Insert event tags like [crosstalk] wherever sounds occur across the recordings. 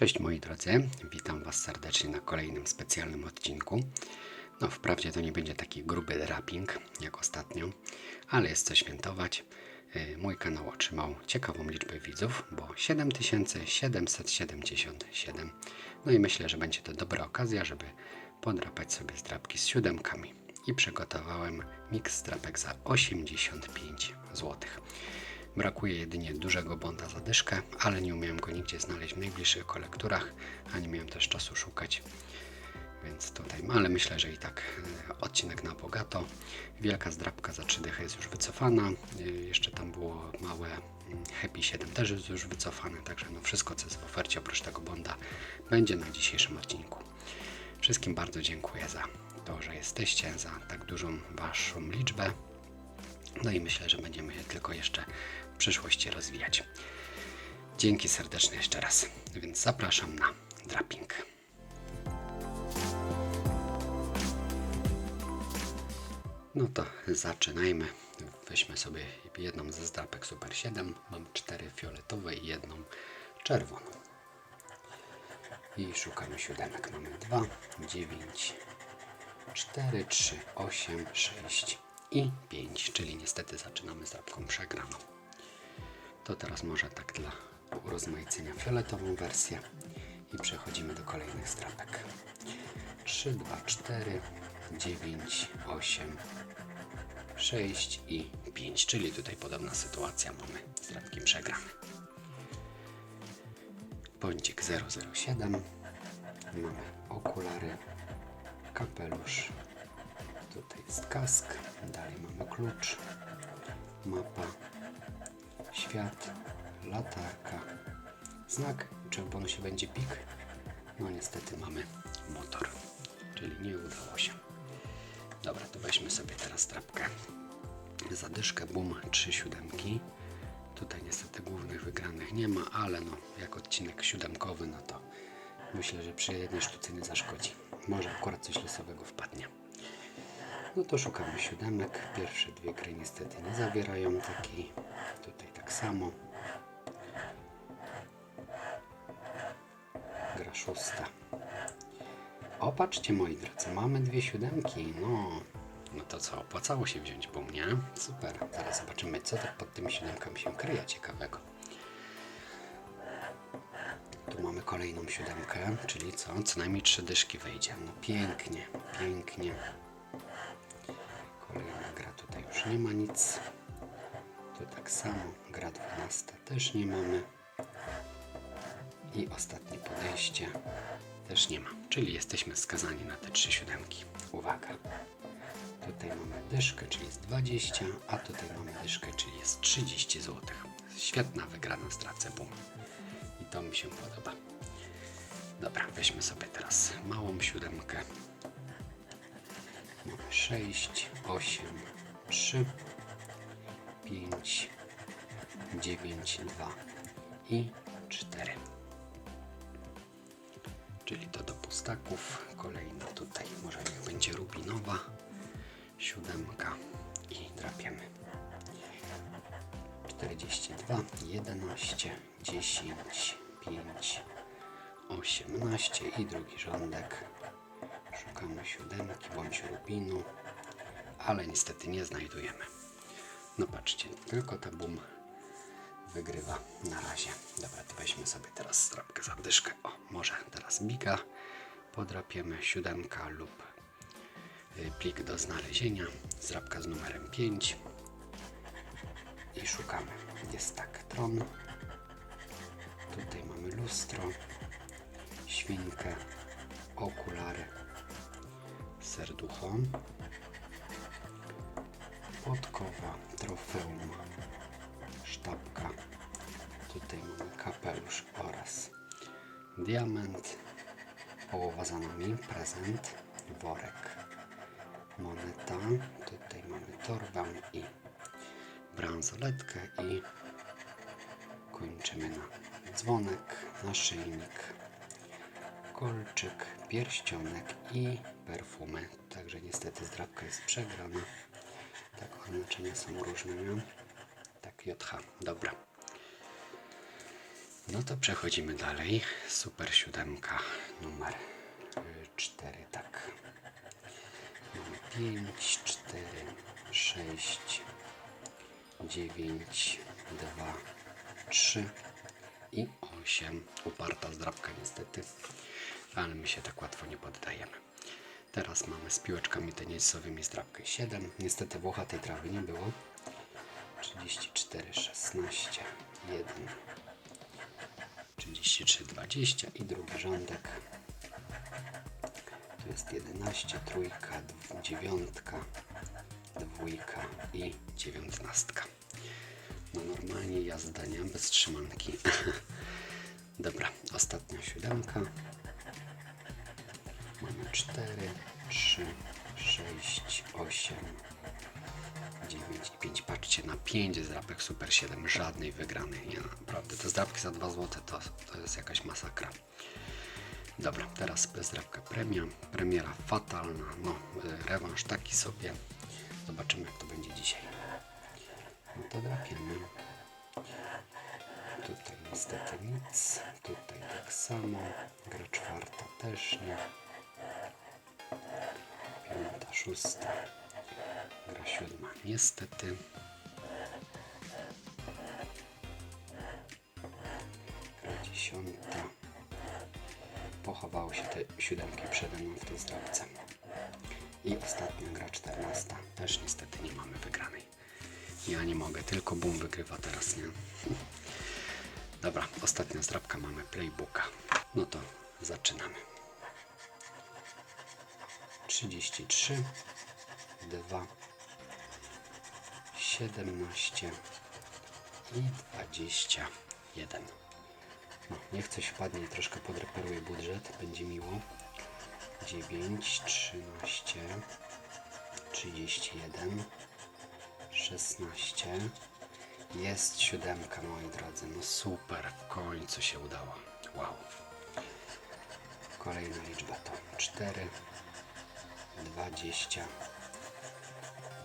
Cześć moi drodzy, witam Was serdecznie na kolejnym specjalnym odcinku. No, wprawdzie to nie będzie taki gruby draping jak ostatnio, ale jest co świętować. Yy, Mój kanał otrzymał ciekawą liczbę widzów, bo 7777. No i myślę, że będzie to dobra okazja, żeby podrapać sobie zdrapki z siódemkami. I przygotowałem miks zdrapek za 85 zł. Brakuje jedynie dużego bonda za dyszkę, ale nie umiałem go nigdzie znaleźć w najbliższych kolekturach, a nie miałem też czasu szukać. Więc tutaj, ale myślę, że i tak e, odcinek na bogato. Wielka zdrabka za 3 dychy jest już wycofana. E, Jeszcze tam było małe mm, Happy 7 też jest już wycofane, także no wszystko co jest w ofercie oprócz tego bonda będzie na dzisiejszym odcinku. Wszystkim bardzo dziękuję za to, że jesteście, za tak dużą waszą liczbę. No i myślę, że będziemy się tylko jeszcze przyszłości rozwijać. Dzięki serdeczne jeszcze raz. Więc zapraszam na draping. No to zaczynajmy. Weźmy sobie jedną ze zdrapek Super 7. Mam cztery fioletowe i jedną czerwoną. I szukamy siódemek. Mamy 2, 9, 4, 3, 8, 6 i 5, czyli niestety zaczynamy z drapką przegraną. To teraz może tak dla urozmaicenia fioletową wersję i przechodzimy do kolejnych strapek. 3, 2, 4, 9, 8, 6 i 5, czyli tutaj podobna sytuacja, mamy strapki przegrane. Bądźcik 007, mamy okulary, kapelusz, tutaj jest kask, dalej mamy klucz, mapa, świat, latarka, znak, czy w bonusie będzie pik? No niestety mamy motor, czyli nie udało się. Dobra, to weźmy sobie teraz trapkę. Zadyszkę, boom, trzy siódemki. Tutaj niestety głównych wygranych nie ma, ale no, jak odcinek siódemkowy, no to myślę, że przy jednej sztuce nie zaszkodzi. Może akurat coś losowego wpadnie. No to szukamy siódemek. Pierwsze dwie gry niestety nie zawierają takiej. Tutaj tak samo. Gra szósta. O, patrzcie moi drodzy, mamy dwie siódemki. No, no to co, opłacało się wziąć po mnie? Super. Zaraz zobaczymy, co tak pod tymi siódemkami się kryje ciekawego. Tu mamy kolejną siódemkę, czyli co? Co najmniej trzy dyszki wejdzie. No pięknie, pięknie. Już nie ma nic. Tu tak samo, gra 12 też nie mamy. I ostatnie podejście też nie ma. Czyli jesteśmy skazani na te trzy siódemki. Uwaga. Tutaj mamy dyszkę, czyli jest 20, a tutaj mamy dyszkę, czyli jest 30 zł. Świetna wygrana z Tracebum. I to mi się podoba. Dobra, weźmy sobie teraz małą siódemkę. Mamy 6, 8, 3, 5, 9, 2 i 4. Czyli to do pustaków. Kolejna tutaj, może niech będzie rubinowa. Siódemka i drapiemy. 42, 11, 10, 5, 18 i drugi rządek. Szukamy siódemki bądź rubinu, ale niestety nie znajdujemy. No patrzcie, tylko ta bum wygrywa na razie. Dobra, to weźmy sobie teraz strapkę za dyszkę. O, może teraz biga podrapiemy, siódemka lub y, plik do znalezienia, zrabka z numerem 5 i szukamy. Jest tak, tron, tutaj mamy lustro, świnkę, okulary, serducho, podkowa, trofeum, sztabka, tutaj mamy kapelusz oraz diament, połowa za nami, prezent, worek, moneta, tutaj mamy torbę i bransoletkę i kończymy na dzwonek, naszyjnik, kolczyk, pierścionek i perfumy. Także niestety zdrabka jest przegrana. Oznaczenia są różne. Nie? Tak, JH. Dobra. No to przechodzimy dalej. Super siódemka numer 4, tak. Mamy 5, 4, 6, 9, 2, 3 i 8. Uparta zdrabka niestety, ale my się tak łatwo nie poddajemy. Teraz mamy z piłeczkami tenisowymi zdrabkę 7. Niestety włochatej trawy nie było. 34, 16, 1, 33, 20 i drugi rządek. Tu jest 11, trójka, dziewiątka, dwójka i dziewiętnastka. No normalnie jazda, nie? Bez trzymanki. [laughs] Dobra, ostatnia siódemka. Mamy 4, 3, 6, 8, 9 i 5. Patrzcie na 5 zdrapek Super 7. Żadnej wygranej. Nie, naprawdę. Te zdrapki za 2 zł to, to jest jakaś masakra. Dobra, teraz bezdrapka premia. Premiera fatalna. No, y, rewanż taki sobie. Zobaczymy, jak to będzie dzisiaj. No to drapiemy. Tutaj niestety nic. Tutaj tak samo. Gra czwarta też nie. Szósta. Gra siódma. Niestety. Gra dziesiąta. Pochowały się te siódemki przede mną w tej zdrabce. I ostatnia gra czternasta. Też niestety nie mamy wygranej. Ja nie mogę, tylko Boom wygrywa teraz, nie? Dobra, ostatnia zdrabka, mamy playbooka. No to zaczynamy. 33, 2, 17 i 21. No, niech coś wpadnie troszkę podreperuję budżet, będzie miło. 9, 13, 31, 16. Jest siódemka, moi drodzy. No super, w końcu się udało. Wow. Kolejna liczba to 4, 20,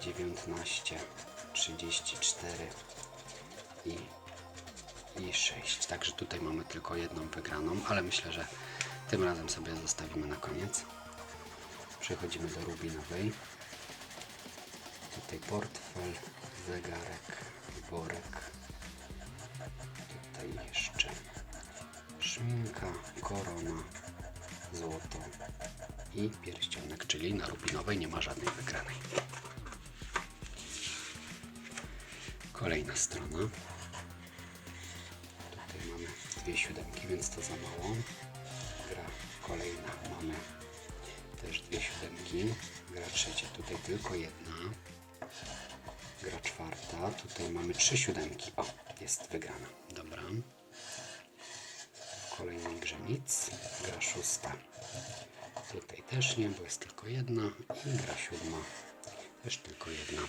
19, 34 i, i 6. Także tutaj mamy tylko jedną wygraną, ale myślę, że tym razem sobie zostawimy na koniec. Przechodzimy do rubinowej. Tutaj portfel, zegarek, worek. Tutaj jeszcze szminka, korona, złoto i pierścionek, czyli na rubinowej nie ma żadnej wygranej. Kolejna strona. Tutaj mamy dwie siódemki, więc to za mało. Gra kolejna, mamy też dwie siódemki. Gra trzecia, tutaj tylko jedna. Gra czwarta, tutaj mamy trzy siódemki. O, jest wygrana. Dobra. W kolejnej grze nic. Gra szósta. Tutaj też nie, bo jest tylko jedna. I gra siódma. Też tylko jedna.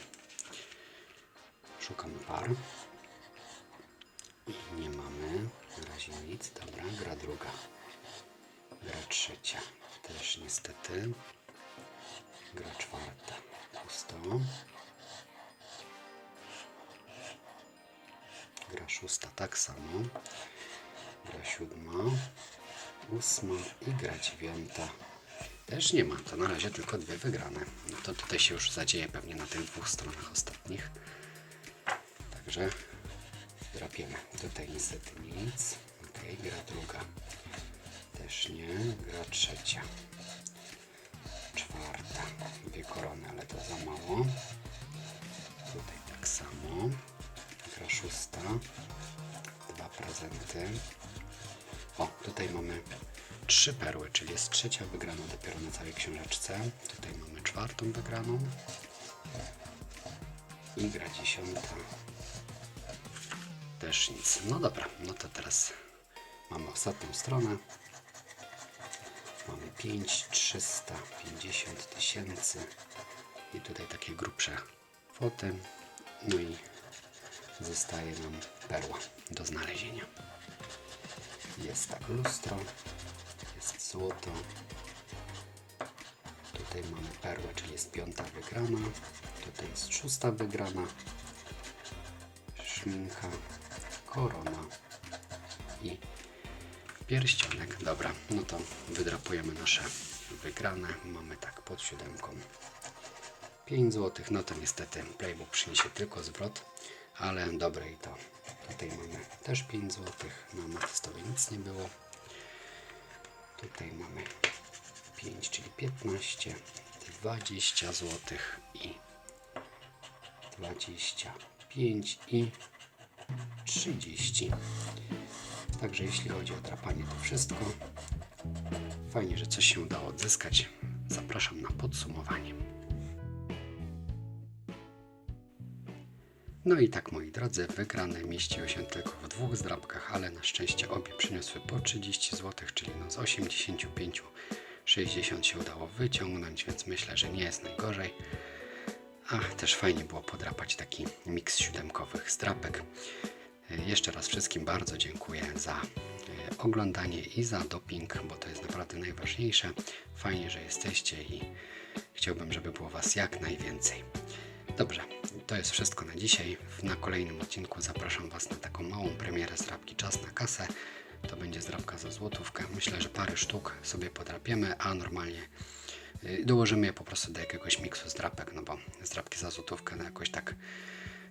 Szukamy par. I nie mamy. Na razie nic. Dobra, gra druga. Gra trzecia. Też niestety. Gra czwarta. Pusto. Gra szósta tak samo. Gra siódma. Ósma i gra dziewiąta. Też nie ma. To na razie tylko dwie wygrane. No to tutaj się już zadzieje pewnie na tych dwóch stronach ostatnich. Także drapiemy. Tutaj niestety nic. Ok, gra druga. Też nie. Gra trzecia. Czwarta. Dwie korony, ale to za mało. Tutaj tak samo. Gra szósta. Dwa prezenty. O, tutaj mamy trzy perły, czyli jest trzecia wygrana dopiero na całej książeczce. Tutaj mamy czwartą wygraną. I gra dziesiąta. Też nic. No dobra, no to teraz mamy ostatnią stronę. Mamy 5, 350 tysięcy i tutaj takie grubsze foty. No i zostaje nam perła do znalezienia. Jest tak lustro, złoto. Tutaj mamy perłę, czyli jest piąta wygrana. Tutaj jest szósta wygrana. Szminka, korona i pierścionek. Dobra, no to wydrapujemy nasze wygrane. Mamy tak pod siódemką 5 zł. No to niestety Playbook przyniesie tylko zwrot, ale dobre i to. Tutaj mamy też 5 zł. Na ametystowej nic nie było. Tutaj mamy 5, czyli 15, 20 zł i 25 i 30. Także jeśli chodzi o drapanie, to wszystko. Fajnie, że coś się udało odzyskać. Zapraszam na podsumowanie. No i tak moi drodzy, wygrane mieściły się tylko w dwóch zdrabkach, ale na szczęście obie przyniosły po 30 zł, czyli no z 85 60 się udało wyciągnąć, więc myślę, że nie jest najgorzej. A też fajnie było podrapać taki miks siódemkowych zdrapek. E, Jeszcze raz wszystkim bardzo dziękuję za e, oglądanie i za doping, bo to jest naprawdę najważniejsze. Fajnie, że jesteście i chciałbym, żeby było Was jak najwięcej. Dobrze, to jest wszystko na dzisiaj. Na kolejnym odcinku zapraszam Was na taką małą premierę zdrabki Czas na kasę. To będzie zdrabka za złotówkę. Myślę, że parę sztuk sobie podrapiemy, a normalnie y, dołożymy je po prostu do jakiegoś miksu zdrapek, no bo zdrabki za złotówkę no jakoś tak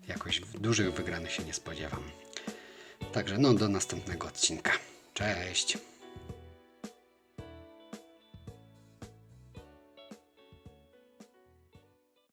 jakoś dużych wygranych się nie spodziewam. Także no do następnego odcinka. Cześć!